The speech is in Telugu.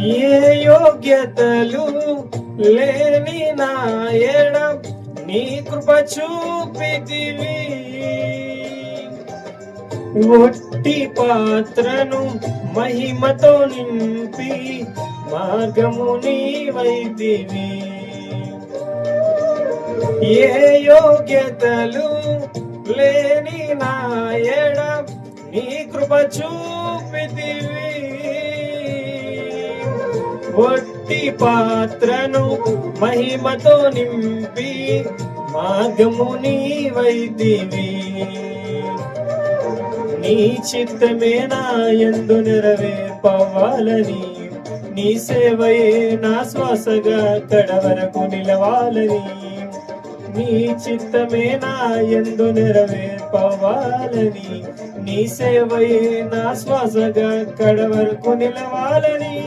ఏ యోగ్యతలు లేని నాయడ నీ కృప చూపితివి. ఒట్టి పాత్రను మహిమతో నింపి మార్గము నీవైతివి. ఏ యోగ్యతలు లేని నాయడ నీ కృప చూపితివి. ఒట్టి పాత్రను మహిమతో నింపి మార్గము నీవైతివి నీ చిత్తమే నా ఎందు నెరవేర్పవాలని నీ సేవయే నా శ్వాసగా కడవరకు నిలవాలని. నీ చిత్తమే నా ఎందు నెరవేర్పవాలని నీ సేవయే నా శ్వాసగా కడవరకు నిలవాలని.